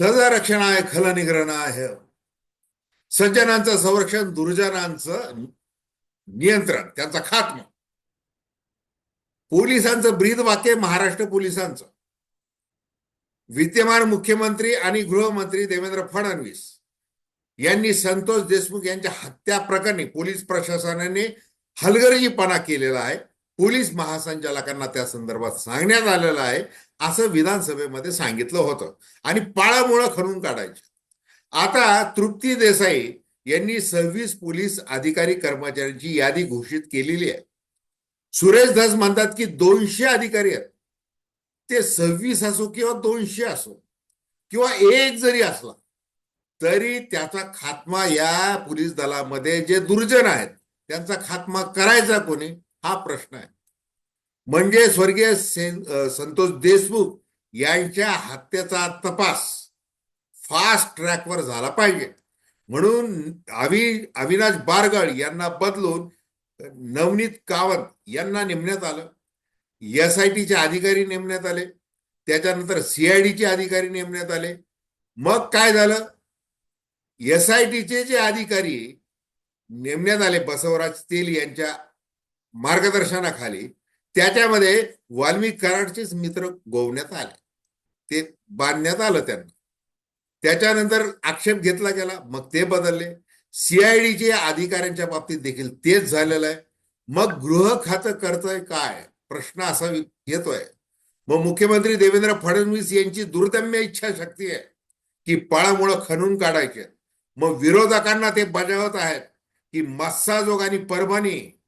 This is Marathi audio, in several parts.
सदरक्षणाय आहे सज्जनांचं संरक्षण दुर्जनांचं नियंत्रण त्यांचा खात्मा. पोलिसांचं ब्रीद वाक्य महाराष्ट्र पोलिसांचं. विद्यमान मुख्यमंत्री आणि गृहमंत्री देवेंद्र फडणवीस यांनी संतोष देशमुख यांच्या हत्या प्रकरणी पोलीस प्रशासनाने हलगर्जीपणा केलेला आहे. पोलीस महासंचालकांना त्या संदर्भात सांगण्यात आलेलं आहे. असं विधानसभेमध्ये सांगितलं होतं. आणि पाळामुळं खणून काढायचे. आता तृप्ती देसाई यांनी सव्वीस पोलीस अधिकारी कर्मचाऱ्यांची यादी घोषित केलेली आहे. सुरेश धस म्हणतात की दोनशे अधिकारी आहेत. ते सव्वीस असो किंवा दोनशे असो किंवा एक जरी असला तरी त्याचा खात्मा या पोलीस दलामध्ये जे दुर्जन आहेत त्यांचा खात्मा करायचा कोणी? हा प्रश्न आहे. म्हणजे स्वर्गीय संतोष देशमुख यांच्या हत्येचा तपास फास्ट ट्रॅकवर झाला पाहिजे. म्हणून अवि अविनाश बारगळ यांना बदलून नवनीत कावत यांना नेमण्यात आलं. एस आय टीचे अधिकारी नेमण्यात आले. त्याच्यानंतर सीआयडीचे अधिकारी नेमण्यात आले. मग काय झालं? एस आय टीचे जे अधिकारी नेमण्यात आले बसवराज तेल यांच्या मार्गदर्शनाखाली त्याच्यामध्ये वाल्मिक कराडचेच मित्र गोवण्यात आले. ते बांधण्यात आलं त्यांना. त्याच्यानंतर आक्षेप घेतला गेला. मग ते बदलले. सीआयडीचे अधिकाऱ्यांच्या बाबतीत देखील तेच झालेलं आहे. मग गृह खातं करतंय काय? प्रश्न असा येतोय. मग मुख्यमंत्री देवेंद्र फडणवीस यांची दुर्दम्य इच्छाशक्ती आहे की पळामुळं खणून काढायचे. मग विरोधकांना ते बजावत आहेत की मस्साजोग आणि परभणी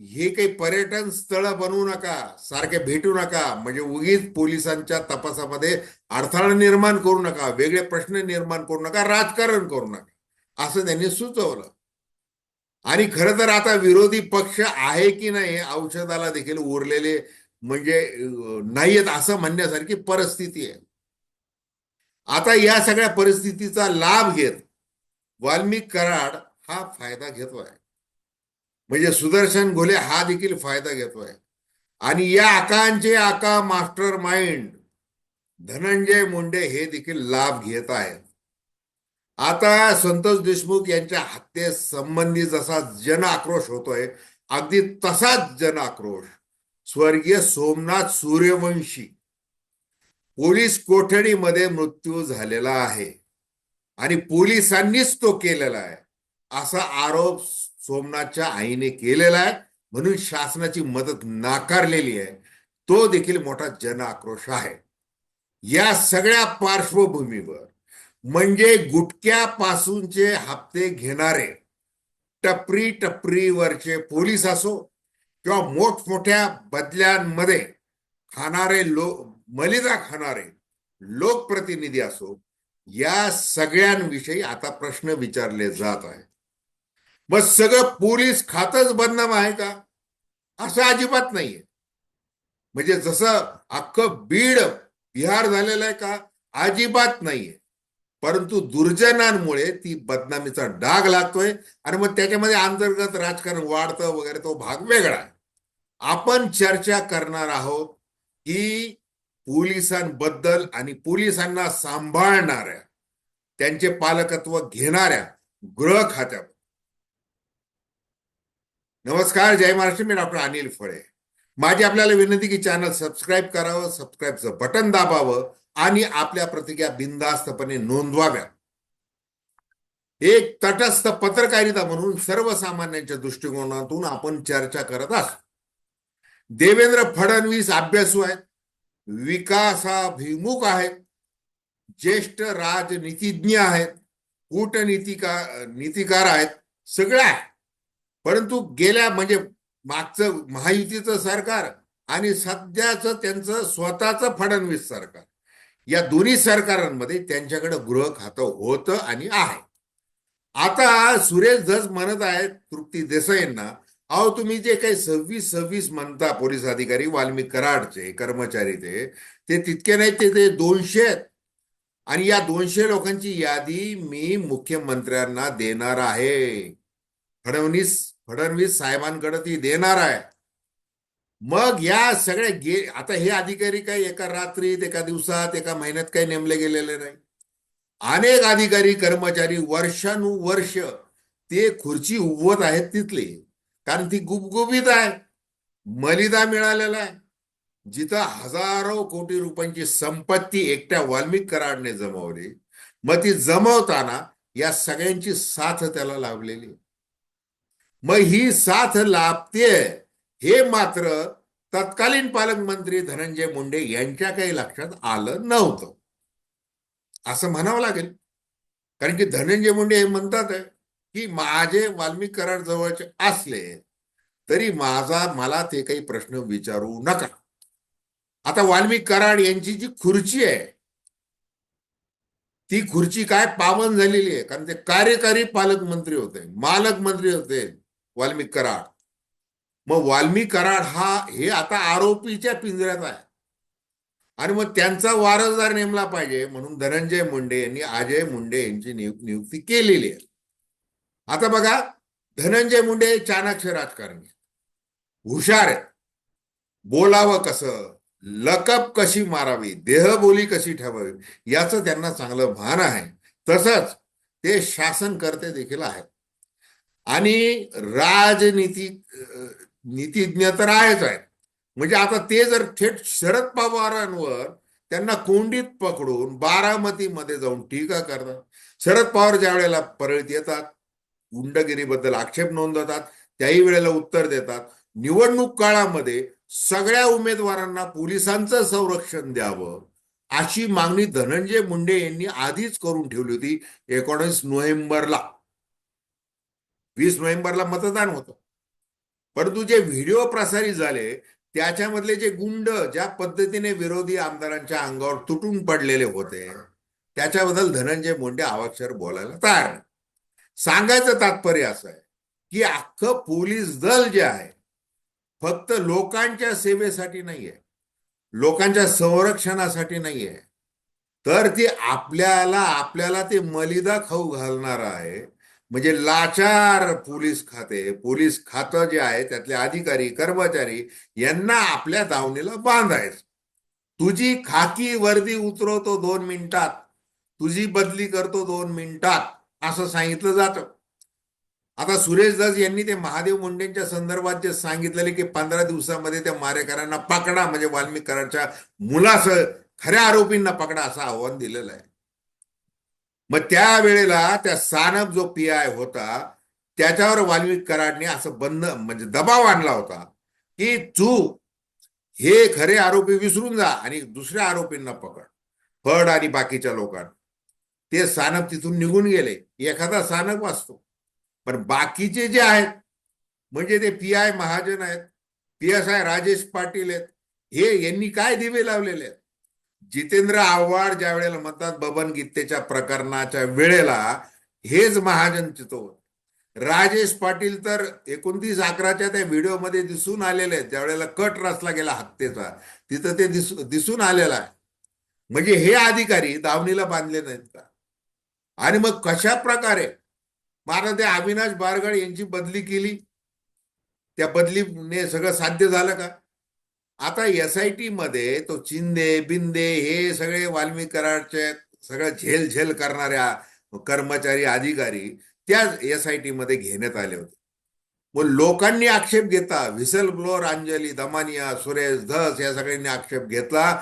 हे काही पर्यटन स्थळ बनवू नका सारखे भेटू नका. म्हणजे उगीच पोलिसांच्या तपासामध्ये अडथळा निर्माण करू नका वेगळे प्रश्न निर्माण करू नका राजकारण करू नका. असं त्यांनी सुचवलं. आणि खरं तर आता विरोधी पक्ष आहे की नाही औषधाला देखील उरलेले म्हणजे नाहीयेत असं म्हणण्यासारखी परिस्थिती आहे. आता या सगळ्या परिस्थितीचा लाभ घेत वाल्मिक कराड हा फायदा घेतोय. म्हणजे सुदर्शन घोले हा देखील फायदा घेतोय. आणि या आकांचे आका मास्टर माइंड धनंजय मुंडे हे देखील लाभ घेत आहेत. आता संतोष देशमुख यांच्या हत्येसंबंधी जसा जन आक्रोश होतोय अगदी तसाच जन आक्रोश स्वर्गीय सोमनाथ सूर्यवंशी पोलीस कोठडीमध्ये मृत्यू झालेला आहे. आणि पोलिसांनीच तो केलेला आहे. असा आरोप सोमनाथच्या आईने केलेला आहे म्हणून शासनाची मदत नाकारलेली आहे. तो देखील मोठा जन आक्रोश आहे. या सगळ्या पार्श्वभूमीवर म्हणजे गुटक्यापासूनचे हप्ते घेणारे टपरी टपरीवरचे पोलीस असो किंवा मोठमोठ्या बदल्यांमध्ये खाणारे लोक मलिदा खाणारे लोकप्रतिनिधी असो या सगळ्यांविषयी आता प्रश्न विचारले जात आहे मग सगळं पोलीस खातच बदनाम आहे का? असं अजिबात नाहीये. म्हणजे जसं अख्खं बीड बिहार झालेलं आहे का? अजिबात नाहीये. परंतु दुर्जनांमुळे ती बदनामीचा डाग लागतोय आणि मग त्याच्यामध्ये अंतर्गत राजकारण वाढतं वगैरे तो भाग वेगळा आहे. आपण चर्चा करणार आहोत की पोलिसांबद्दल आणि पोलिसांना सांभाळणाऱ्या त्यांचे पालकत्व घेणाऱ्या गृह खात्याबद्दल. नमस्कार जय महाराष्ट्र. मी डॉक्टर अनिल फळे. माझी आपल्याला विनंती की चॅनल सबस्क्राईब करावं सबस्क्राईबचं बटन दाबावं आणि आपल्या प्रतिक्रिया बिनधास्तपणे नोंदवाव्या एक तटस्थ पत्रकारिता म्हणून सर्वसामान्यांच्या दृष्टिकोनातून आपण चर्चा करत असतो देवेंद्र फडणवीस अभ्यासू आहेत विकासाभिमुख आहेत ज्येष्ठ राजनीतिज्ञ आहेत कूटनीतिका नीतिकार आहेत सगळ्या परंतु गेल्या म्हणजे मागचं महायुतीचं सरकार आणि सध्याचं त्यांचं स्वतःचं फडणवीस सरकार या दोन्ही सरकारांमध्ये त्यांच्याकडे गृह खातं होतं आणि आहे. आता सुरेश धस म्हणत आहेत तृप्ती देसाईंना अहो तुम्ही जे काही सव्वीस सव्वीस म्हणता पोलीस अधिकारी वाल्मिक कराडचे कर्मचारी ते ते तितके नाही ते ते दोनशे आहेत. आणि या दोनशे लोकांची यादी मी मुख्यमंत्र्यांना देणार आहे. फडणवीस फडणवीस साहेबांकडे ती देणार आहे. मग या सगळ्या गे आता हे अधिकारी काही एका रात्रीत एका दिवसात एका महिन्यात काही नेमले गेलेले नाही. अनेक अधिकारी कर्मचारी वर्षानुवर्ष ते खुर्ची उभवत आहेत तिथले. कारण ती गुबगुबीत आहे. मलिदा मिळालेला आहे. जिथं हजारो कोटी रुपयांची संपत्ती एकट्या वाल्मिक कराडने जमवली. मग ती जमवताना या सगळ्यांची साथ त्याला लाभलेली आहे. मग ही साथ लाभते हे मात्र तत्कालीन पालकमंत्री धनंजय मुंडे यांच्या काही लक्षात आलं नव्हतं. असं म्हणावं लागेल. कारण की धनंजय मुंडे हे म्हणतात की माझे वाल्मिक कराड जवळचे असले तरी माझा मला ते काही प्रश्न विचारू नका. आता वाल्मिक कराड यांची जी खुर्ची आहे ती खुर्ची काय पावन झालेली आहे? कारण ते कार्यकारी पालकमंत्री होते मालक मंत्री होते. वाल्मिक कराड. मग वाल्मिक कराड हा हे आता आरोपीच्या पिंजऱ्यात आहे. आणि मग त्यांचा वारसदार नेमला पाहिजे म्हणून धनंजय मुंडे यांनी अजय मुंडे यांची नियुक्ती केलेली आहे. आता बघा धनंजय मुंडे चाणक्ष चाणक्य राजकारणी हुशार आहेत. बोलावं कसं? लकप कशी मारावी? देहबोली कशी ठेवावी? याचं त्यांना चांगलं भान आहे. तसंच ते शासनकर्ते देखील आहेत. आणि राजनीती नीतिज्ञ तर आहेच आहेत. म्हणजे आता ते जर थेट शरद पवारांवर त्यांना कोंडीत पकडून बारामतीमध्ये जाऊन टीका करतात शरद पवार ज्या वेळेला परळीत येतात गुंडगिरीबद्दल आक्षेप नोंदवतात त्याही वेळेला उत्तर देतात. निवडणूक काळामध्ये सगळ्या उमेदवारांना पोलिसांचं संरक्षण द्यावं अशी मागणी धनंजय मुंडे यांनी आधीच करून ठेवली होती एकोणीस नोव्हेंबरला. वीस नोव्हेंबरला मतदान होतं. परंतु जे व्हिडिओ प्रसारित झाले त्याच्यामधले जे गुंड ज्या पद्धतीने विरोधी आमदारांच्या अंगावर तुटून पडलेले होते त्याच्याबद्दल धनंजय मुंडे अवाक्षर बोलायला तयार सांगायचं तात्पर्य असं आहे की अख्खं पोलीस दल जे आहे फक्त लोकांच्या सेवेसाठी नाहीये लोकांच्या संरक्षणासाठी नाहीये. तर ती आपल्याला आपल्याला ते मलिदा खाऊ घालणार आहे म्हणजे लाचार पोलीस खाते. पोलीस खातं जे आहे त्यातले अधिकारी कर्मचारी यांना आपल्या दावणीला बांधायचं. तुझी खाकी वर्दी उतरवतो दोन मिनिटात. तुझी बदली करतो दोन मिनिटात. असं सांगितलं जातं. आता सुरेश दास यांनी ते महादेव मुंडेंच्या संदर्भात जे सांगितलेले की पंधरा दिवसामध्ये त्या मारेकरांना पकडा म्हणजे वाल्मिक कराडच्या मुलासह खऱ्या आरोपींना पकडा असं आव्हान दिलेलं आहे. मग त्या वेळेला त्या सानप जो पी आय होता त्याच्यावर वाल्मिक कराडने असं बंद म्हणजे दबाव आणला होता की तू हे खरे आरोपी विसरून जा आणि दुसऱ्या आरोपींना पकड फड आणि बाकीच्या लोकांना. ते सानप तिथून निघून गेले. एखादा सानप असतो. पण बाकीचे जे आहेत म्हणजे ते पी आय महाजन आहेत P S I Rajesh Patil आहेत हे यांनी काय दिवे लावलेले आहेत? जितेंद्र आव्हाड ज्या वेळेला म्हणतात बबन गीतेच्या प्रकरणाच्या वेळेला हेच महाजन चितो राजेश पाटील तर एकोणतीस अकराच्या त्या व्हिडिओमध्ये दिसून आलेले आहेत. ज्यावेळेला कट रचला गेला हत्येचा तिथं ते दिस दिसून आलेलं आहे. म्हणजे हे अधिकारी दावणीला बांधले नाहीत का? आणि मग कशा प्रकारे? मला ते अविनाश बारगड यांची बदली केली? त्या बदलीने सगळं साध्य झालं का? आता एस आय टी मध्ये तो चिंदे बिंदे हे सगळे वाल्मिक कराडचे सगळं झेल झेल करणाऱ्या कर्मचारी अधिकारी त्या एस आय टी मध्ये घेण्यात आले होते. मग लोकांनी आक्षेप घेता व्हिसल ब्लोअर अंजली दमानिया सुरेश धस या सगळ्यांनी आक्षेप घेतला.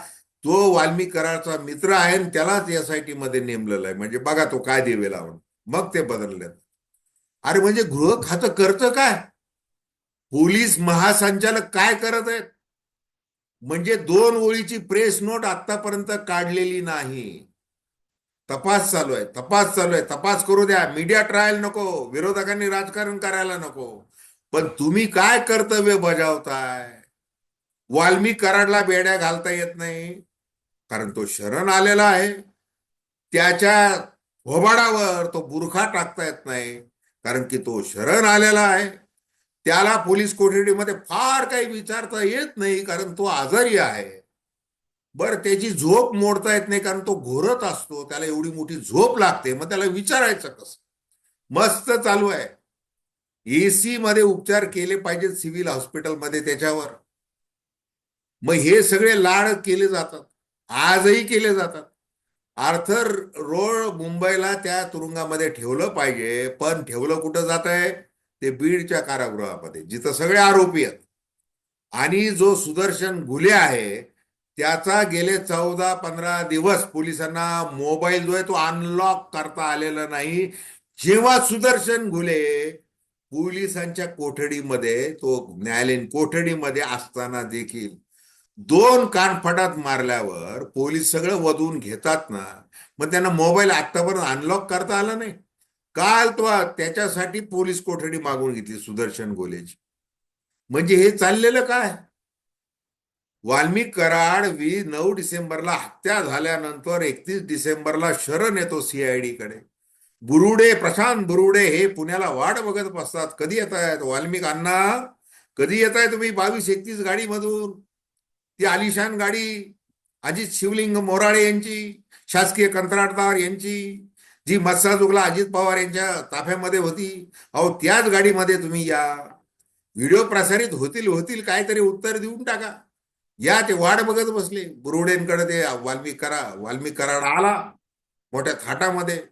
तो वाल्मिक कराडचा मित्र आहे आणि त्यालाच एस आय टी मध्ये नेमलेला आहे. म्हणजे बघा तो काय देवे लावून. मग ते बदलले. अरे म्हणजे गृह खातं करतं काय? पोलीस महासंचालक काय करत आहेत? म्हणजे दोन ओळीची प्रेस नोट आतापर्यंत काढलेली नाही. तपास चालू आहे तपास चालू आहे. तपास करू द्या. मीडिया ट्रायल नको. विरोधकांनी राजकारण करायला नको. पण तुम्ही काय कर्तव्य बजावताय? वाल्मिक कराडला बेड्या घालता येत नाही. कारण तो शरण आलेला आहे. त्याच्या होबाडावर तो बुरखा टाकता येत नाही. कारण की तो शरण आलेला आहे. त्याला पोलीस कोठडीमध्ये फार काही विचारता येत नाही कारण तो आजारी आहे. बरं त्याची झोप मोडता येत नाही कारण तो घोरत असतो त्याला एवढी मोठी झोप लागते मग त्याला विचारायचं कसं? मस्त चालू आहे. एसी मध्ये उपचार केले पाहिजेत सिव्हिल हॉस्पिटलमध्ये त्याच्यावर. मग हे सगळे लाड केले जातात आजही केले जातात. आर्थर रोड मुंबईला त्या तुरुंगामध्ये ठेवलं पाहिजे पण ठेवलं कुठं जात आहे ते बीडच्या कारागृहामध्ये जिथं सगळे आरोपी आहेत. आणि जो सुदर्शन घुले आहे त्याचा गेले चौदा पंधरा दिवस पोलिसांना मोबाईल जो आहे तो अनलॉक करता आलेला नाही. जेव्हा सुदर्शन घुले पोलिसांच्या कोठडीमध्ये तो न्यायालयीन कोठडीमध्ये असताना देखील दोन कानफटात मारल्यावर पोलीस सगळं वधून घेतात ना मग त्यांना मोबाईल आतापर्यंत अनलॉक करता आला नाही. काल तो त्याच्यासाठी पोलीस कोठडी मागून घेतली सुदर्शन गोलेची म्हणजे हे चाललेलं काय? वाल्मिक कराड वी नऊ डिसेंबरला हत्या झाल्यानंतर एकतीस डिसेंबरला शरण येतो सीआयडी कडे बुरुडे प्रशांत बुरुडे हे पुण्याला वाट बघत बसतात. कधी येत आहेत? वाल्मिक अण्णा कधी येत आहे तुम्ही बावीस एकतीस गाडीमधून? ती आलिशान गाडी अजित शिवलिंग मोराळे यांची शासकीय कंत्राटदार यांची जी मत्साजुगला अजित पवार यांच्या ताफ्यामध्ये होती अहो त्याच गाडीमध्ये तुम्ही या. व्हिडिओ प्रसारित होतील होतील काहीतरी उत्तर देऊन टाका. या ते वाट बघत बसले. बुरुडेंकडे ते वाल्मिक करा वाल्मिक कराड आला मोठ्या थाटामध्ये.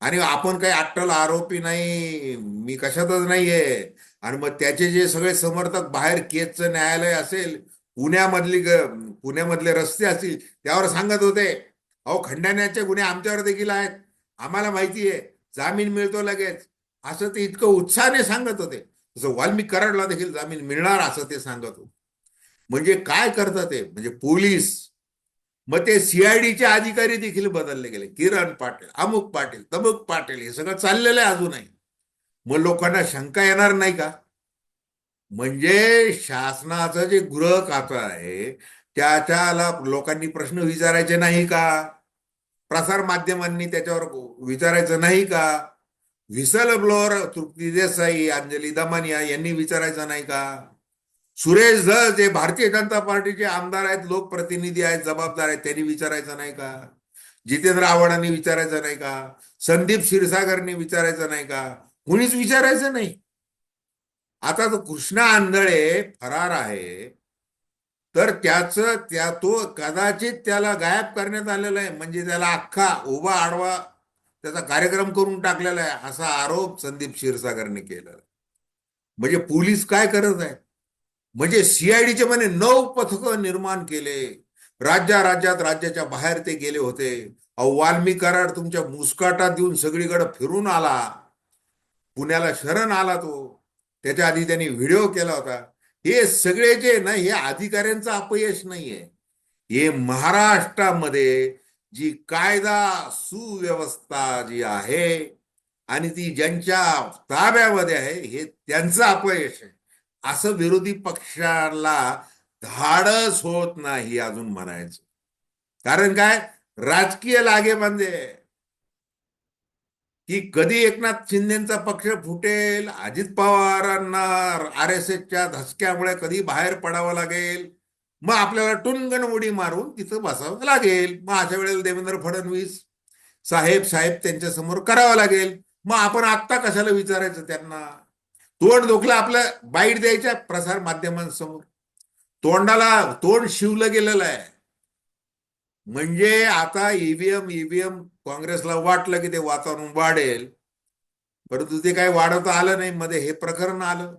आणि आपण काही अट्टल आरोपी नाही मी कशातच नाहीये. आणि मग त्याचे जे सगळे समर्थक बाहेर केसचं न्यायालय असेल पुण्यामधली ग- पुण्यामधले रस्ते असतील त्यावर सांगत होते. अहो खंडण्याचे गुन्हे आमच्यावर देखील आहेत. आम्हाला माहिती आहे जामीन मिळतो लगेच. असं ते इतकं उत्साहाने सांगत होते. जसं वाल्मिक कराडला देखील जामीन मिळणार असं ते सांगत होते. म्हणजे काय करतात ते? म्हणजे पोलीस. मग ते सीआयडीचे अधिकारी देखील बदलले गेले. किरण पाटील अमुक पाटील तमुक पाटील हे सगळं चाललेलं आहे अजूनही. मग लोकांना शंका येणार नाही का? म्हणजे शासनाचं जे गृह खातं आहे त्याच्याला लोकांनी प्रश्न विचारायचे नाही का? प्रसार माध्यमांनी त्याच्यावर विचारायचं नाही का? व्हिसल ब्लोअर तृप्ती देसाई अंजली दमानिया यांनी विचारायचं नाही का? सुरेश धस जे भारतीय जनता पार्टीचे आमदार आहेत लोकप्रतिनिधी आहेत जबाबदार आहेत त्यांनी विचारायचं नाही का? जितेंद्र आव्हाडांनी विचारायचं नाही का? संदीप क्षीरसागरनी विचारायचं नाही का? कुणीच विचारायचं नाही. आता तो कृष्णा आंधळे फरार आहे. तर त्याचं त्या तो कदाचित त्याला गायब करण्यात आलेला आहे. म्हणजे त्याला अख्खा उभा आडवा त्याचा कार्यक्रम करून टाकलेला आहे असा आरोप संदीप क्षीरसागरने केलेला आहे. म्हणजे पोलीस काय करत आहे म्हणजे सीआयडीचे म्हणे नऊ पथक निर्माण केले. राज्या राज्यात राज्याच्या बाहेर ते गेले होते. अहो कराड तुमच्या मुस्काटात देऊन सगळीकडे फिरून आला. पुण्याला शरण आला तो. त्याच्या आधी त्यांनी व्हिडिओ केला होता. हे सगळे जे ना हे अधिकाऱ्यांचं अपयश नाहीये. हे महाराष्ट्रामध्ये जी कायदा सुव्यवस्था जी आहे आणि ती ज्यांच्या ताब्यामध्ये आहे हे त्यांचं अपयश आहे. असं विरोधी पक्षाला धाडस होत नाही अजून म्हणायचं. कारण काय? राजकीय लागेबांधे. की कधी एकनाथ शिंदेचा पक्ष फुटेल अजित पवारांना आर एस एसच्या धसक्यामुळे कधी बाहेर पडावं लागेल? मग आपल्याला टुनगण उडी मारून तिथं बसावं लागेल. मग अशा वेळेला देवेंद्र फडणवीस साहेब साहेब त्यांच्यासमोर करावं लागेल. मग आपण आत्ता कशाला विचारायचं त्यांना? तोंड दुखलं आपलं बाईट द्यायच्या प्रसार माध्यमांसमोर. तोंडाला तोंड शिवलं गेलेलं आहे. म्हणजे आता ईव्हीएम ईव्हीएम काँग्रेसला वाटलं की ते वातावरण वाढेल. परंतु ते काही वाढवता आलं नाही. मध्ये हे प्रकरण आलं.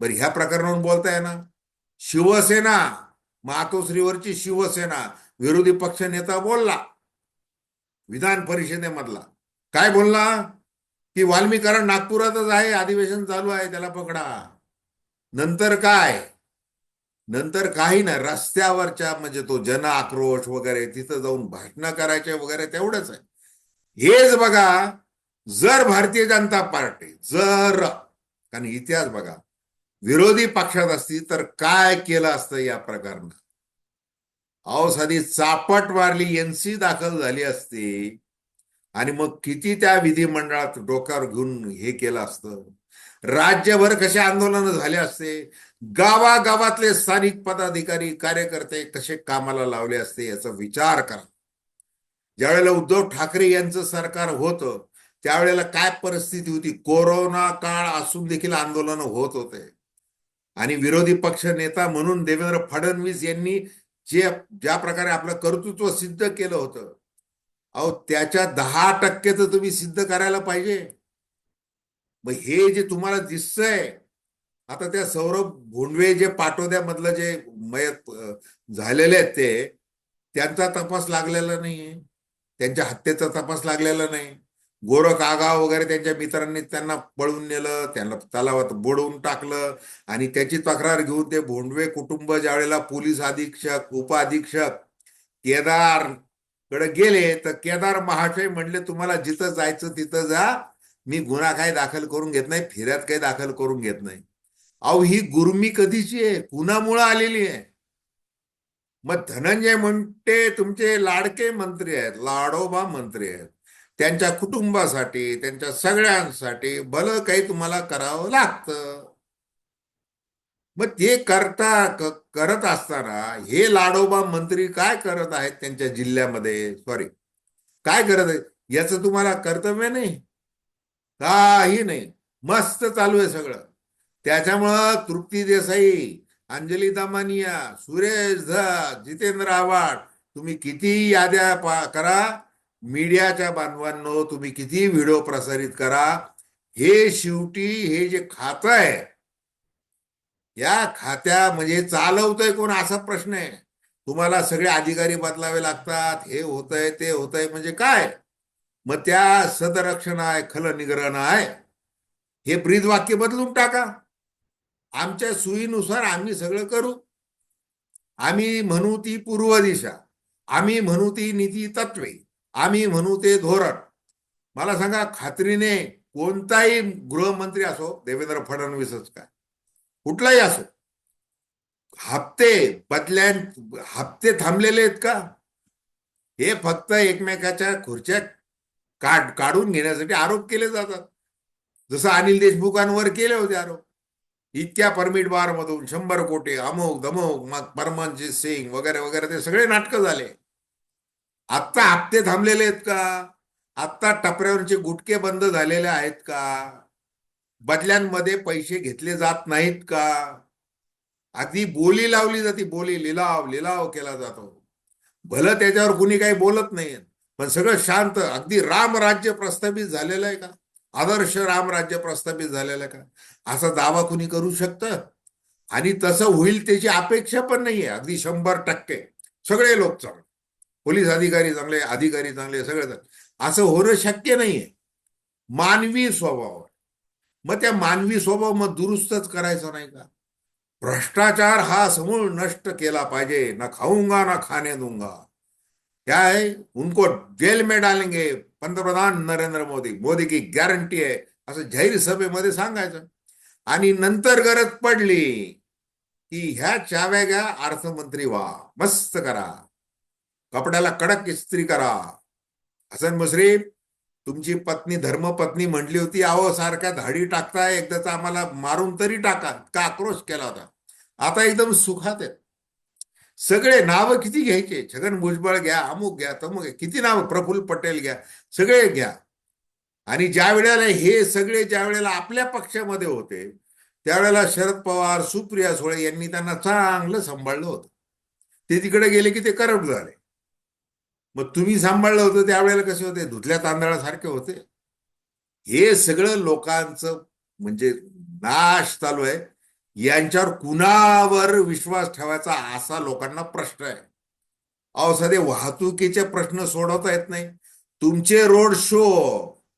बरं ह्या प्रकरणावरून बोलताय ना. शिवसेना मातोश्रीवरची शिवसेना विरोधी पक्ष नेता बोलला. विधान परिषदेमधला. काय बोलला? की वाल्मीकरण नागपुरातच आहे. अधिवेशन चालू आहे. त्याला पकडा. नंतर काय? नंतर काही नाही रस्त्यावरच्या म्हणजे तो जन आक्रोश वगैरे तिथं जाऊन भाषणं करायचे वगैरे तेवढंच आहे. हेच बघा जर भारतीय जनता पार्टी जर कारण इतिहास बघा विरोधी पक्षात असती तर काय केलं असतं या प्रकरणात? अहो साधी चापट मारली एनसी दाखल झाली असती. आणि मग किती त्या विधिमंडळात डोक्यावर घेऊन हे केलं असतं? राज्यभर कसे आंदोलन झाले असते? गावागावातले स्थानिक पदाधिकारी कार्यकर्ते कसे कामाला लावले असते याचा विचार करा. ज्यावेळेला उद्धव ठाकरे यांचं सरकार होतं त्यावेळेला काय परिस्थिती होती? कोरोना काळ असून देखील आंदोलन होत होते. आणि विरोधी पक्ष नेता म्हणून देवेंद्र फडणवीस यांनी जे ज्या प्रकारे आपलं कर्तृत्व सिद्ध केलं होतं अहो त्याच्या दहा टक्के तर तुम्ही सिद्ध करायला पाहिजे. मग हे जे तुम्हाला दिसतंय आता त्या सौरभ भोंडवे जे पाटोद्यामधलं जे मयत झालेले आहेत ते त्यांचा तपास लागलेला नाहीये. त्यांच्या हत्येचा तपास लागलेला नाही. गोरख आगा वगैरे त्यांच्या मित्रांनी त्यांना पळून नेलं त्यांना तलावात बुडवून टाकलं आणि त्याची तक्रार घेऊन ते भोंडवे कुटुंब ज्यावेळेला पोलीस अधीक्षक उपअधीक्षक केदारकडे गेले तर केदार महाशय म्हणले तुम्हाला जिथं जायचं तिथं जा. मी गुन्हा काही दाखल करून घेत नाही फिर्यात काही दाखल करून घेत नाही. अहो ही गुरमी कधीची आहे? कुणामुळे आलेली आहे? मग धनंजय म्हणते तुमचे लाडके मंत्री आहेत लाडोबा मंत्री आहेत. त्यांच्या कुटुंबासाठी त्यांच्या सगळ्यांसाठी भलं काही तुम्हाला करावं लागतं. मग ते करता करत असताना हे लाडोबा मंत्री काय करत आहेत त्यांच्या जिल्ह्यामध्ये? सॉरी काय करत आहेत? याचं तुम्हाला कर्तव्य नाही? काही नाही. मस्त चालू आहे सगळं. त्याच्यामुळं तृप्ती देसाई अंजली दामानिया सुरेश धस जितेंद्र आव्हाड तुम्ही किती याद्या पा- करा. मीडियाच्या बांधवांनो तुम्ही किती व्हिडिओ प्रसारित करा. हे शेवटी हे जे खातं आहे या खात्या म्हणजे चालवतंय कोण असा प्रश्न आहे. तुम्हाला सगळे अधिकारी बदलावे लागतात. हे होतंय ते होतंय म्हणजे काय? मग त्या सदरक्षण आहे खलनिग्रहण आहे. हे ब्रीदवाक्य बदलून टाका. आमच्या सुईनुसार आम्ही सगळं करू. आम्ही म्हणू ती पूर्व दिशा आम्ही म्हणू ती नीती तत्वे. आम्ही म्हणू ते धोरण. मला सांगा खात्रीने कोणताही गृहमंत्री असो देवेंद्र फडणवीसच काय? कुठलाही असो. हप्ते बदल्या हप्ते थांबलेले आहेत का? हे फक्त एकमेकाच्या खुर्च्या काढ काढून घेण्यासाठी आरोप केले जातात. जसं अनिल देशमुखांवर केले होते आरोप. इतक्या परमिट बार मधून शंभर कोटी अमोक दमोक मग परमनजीत सिंग वगैरे वगैरे ते सगळे नाटकं झाले. आत्ता हप्ते थांबलेले आहेत का? आत्ता टपऱ्यावरचे गुटके बंद झालेले आहेत का? बदल्यांमध्ये पैसे घेतले जात नाहीत का? अगदी बोली लावली जाते बोली लिलाव लिलाव केला जातो. भलं त्याच्यावर कुणी काही बोलत नाही पण सगळं शांत अगदी राम राज्य प्रस्थापित झालेलं आहे का? आदर्श राम राज्य प्रस्थापित झालेलं का? असा दावा कुणी करू शकतं? आणि तसं होईल त्याची अपेक्षा पण नाहीये अगदी शंभर टक्के. सगळे लोक चांगले. पोलीस अधिकारी चांगले अधिकारी चांगले सगळे चांगले. असं होणं शक्य नाहीये. मानवी स्वभाव. मग त्या मानवी स्वभाव मग दुरुस्तच करायचा नाही का? भ्रष्टाचार हा समूळ नष्ट केला पाहिजे. ना खाऊंगा ना खाणे दूंगा. क्या है? उनको जेल में डालेंगे। पंतप्रधान नरेंद्र मोदी। मोदी की गॅरंटी आहे असं जाहीर सभेमध्ये सांगायचं। आणि नंतर गरज पडली की ह्या चाव्या घ्या अर्थमंत्री व्हा. मस्त करा. कपड्याला कडक इस्त्री करा. हसन मुश्रीफ तुमची पत्नी धर्मपत्नी म्हटली होती आहो सारख्या धाडी टाकताय. एकदाचा आम्हाला मारून तरी टाका. का आक्रोश केला होता? आता एकदम सुखात आहेत. सगळे नावं किती घ्यायचे? छगन भुजबळ घ्या अमुक घ्या तमुक घ्या. किती नाव? प्रफुल्ल पटेल घ्या. सगळे घ्या. आणि ज्या वेळेला हे सगळे ज्या वेळेला आपल्या पक्षामध्ये होते त्यावेळेला शरद पवार सुप्रिया सुळे यांनी त्यांना चांगलं सांभाळलं होतं. ते तिकडे गेले की ते करप्ट झाले. मग तुम्ही सांभाळलं होतं त्यावेळेला कसे होते? धुतल्या तांदळासारखे होते. हे सगळं लोकांचं म्हणजे नाश चालू आहे. यांच्यावर कुणावर विश्वास ठेवायचा असा लोकांना प्रश्न आहे. अहो सध्या वाहतुकीचे प्रश्न सोडवता येत नाही. तुमचे रोड शो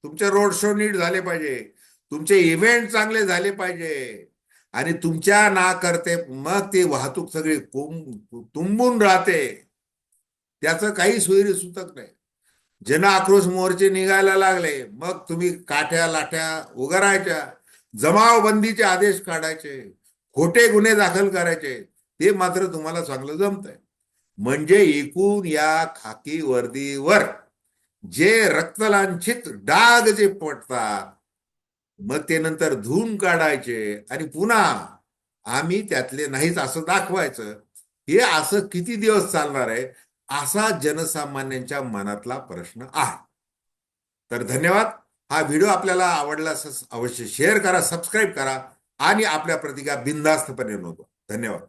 तुमचे रोड शो नीट झाले पाहिजे. तुमचे इव्हेंट चांगले झाले पाहिजे. आणि तुमच्या ना करते मग ते वाहतूक सगळी तुंबून राहते. त्याचं काही सोयरी सुतक नाही. जन आक्रोश मोर्चे निघायला लागले. मग तुम्ही काठ्या लाठ्या उगारायच्या जमावबंदीचे आदेश काढायचे. खोटे गुन्हे दाखल करायचे. ते मात्र तुम्हाला चांगलं जमतंय. म्हणजे एकूण या खाकी वर्दीवर जे रक्तलांछित डाग जे पडतात मग ते नंतर धुवून काढायचे आणि पुन्हा आम्ही त्यातले नाहीच असं दाखवायचं. हे असं किती दिवस चालणार आहे? असा जनसामान्यांच्या मनातला प्रश्न आहे. तर धन्यवाद. हा व्हिडिओ आपल्याला आवडला अवश्य शेअर करा सबस्क्राईब करा. आणि आपल्या प्रतिका बिनधास्तपणे नोंदवा. धन्यवाद.